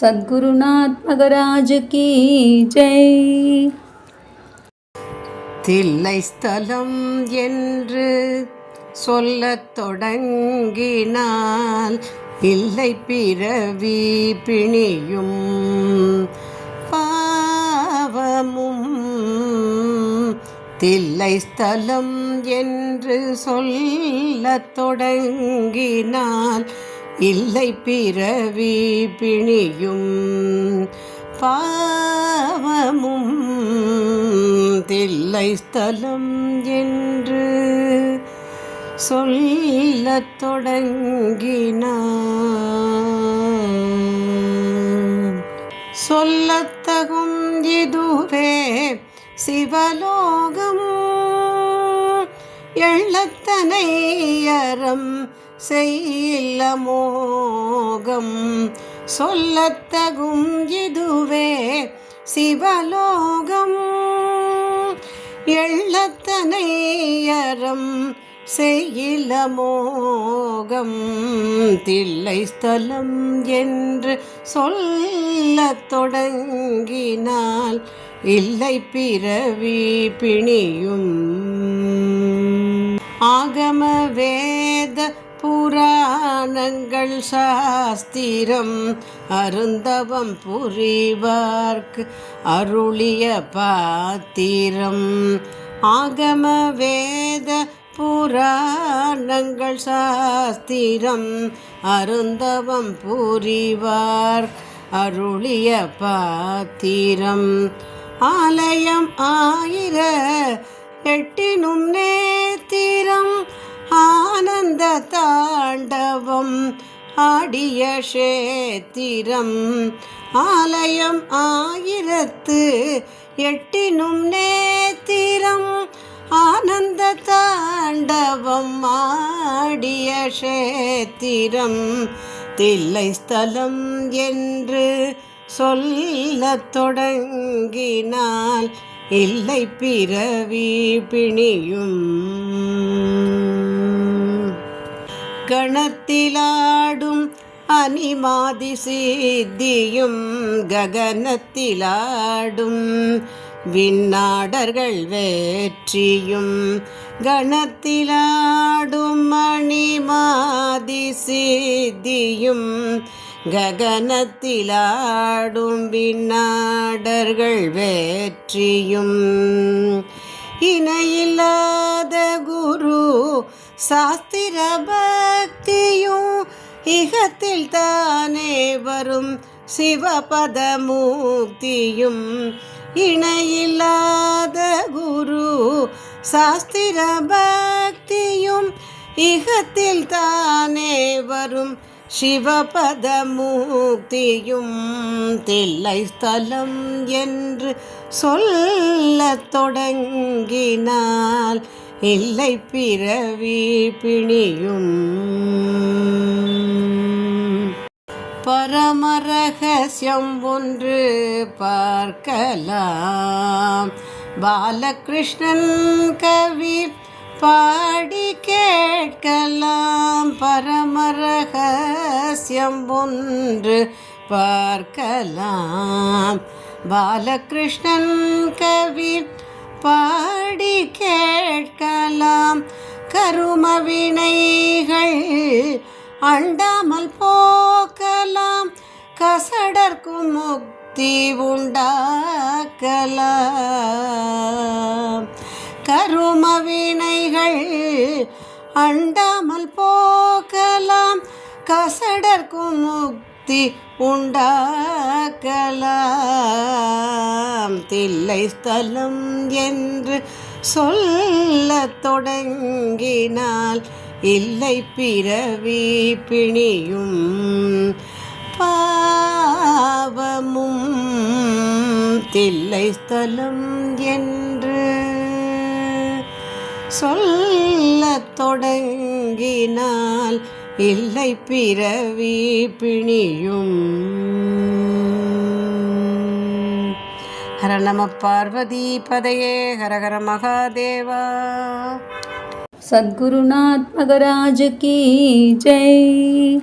சத்குருநாத் மகராஜ் கீ ஜெய். தில்லை ஸ்தலம் என்று சொல்லத் தொடங்கினால் இல்லை பிறவி பிணியும் பாவமும். தில்லை ஸ்தலம் என்று சொல்லத் தொடங்கினால் இல்லை பிறவி பிணியும் பாவமும் தில்லை ஸ்தலம் என்று சொல்ல தொடங்கினான். சொல்லத்தகும் இதுவே சிவலோகம். எள்ளத்தனை அறம் செய்யில்ல மோகம். சொல்லத்தகும் இதுவே சிவலோகம். எள்ளத்தனையரம் செய்யில மோகம். தில்லை ஸ்தலம் என்று சொல்ல தொடங்கினால் இல்லை பிறவி பிணியும். ஆகம வேத புராணங்கள் சாஸ்திரம் அருந்தவம் புரிவார்க்கு அருளிய பாத்திரம். ஆகம வேத புராணங்கள் சாஸ்திரம் அருந்தவம் புரிவார் அருளிய பாத்திரம். ஆலயம் ஆயிர எட்டினும் நேத்திர தாண்டவம். ஆடிய க்ஷேத்திரம் ஆலயம் ஆயிரத்து எட்டினும் நேத்திரம். ஆனந்த தாண்டவம் ஆடிய க்ஷேத்திரம் தில்லை ஸ்தலம் என்று சொல்ல தொடங்கினால் இல்லை பிறவி பிணியும். கணத்திலாடும் அனிமாதி சித்தியும் ககனத்திலாடும். விண்ணாடர்கள் வேற்றியும் கணத்திலாடும் மணிமாதி சித்தியும் ககனத்திலாடும் விண்ணாடர்கள் வேற்றியும். இணையில்லாத குரு சாஸ்திர பக்தியும் இகத்தில் தானே வரும் சிவபத மூக்தியும் இணையில்லாத குரு சாஸ்திர பக்தியும் இகத்தில் தானே வரும் சிவபத தில்லை ஸ்தலம் என்று சொல்ல தொடங்கினால் இல்லை பிறவி பிணியும். பரமரகசியம் ஒன்று பார்க்கலாம். பாலகிருஷ்ணன் கவி பாடி கேட்கலாம் பரமரகசியம் ஒன்று பார்க்கலாம். பாலகிருஷ்ணன் கவி பாடி கேட்கலாம். கரும வினைகள் அண்டாமல் போக்கலாம் கசடர்க்கும் முக்தி உண்டாக்கலாம். கரும வினைகள் அண்டாமல் போகலாம். கசடர்க்கும் முக்தி உண்டாக்கலாம். தில்லை ஸ்தலம் என்று சொல்ல தொடங்கினால் இல்லை பிறவி பிணியும் பாவமும். தில்லை ஸ்தலம் என்று சொல்ல தொடங்கினால் இல்லை பிறவி பிணியும். ஹர நம பார்வதி பதையே ஹரஹர மகாதேவா. சத்குருநாத் மகராஜ் கி ஜெய்.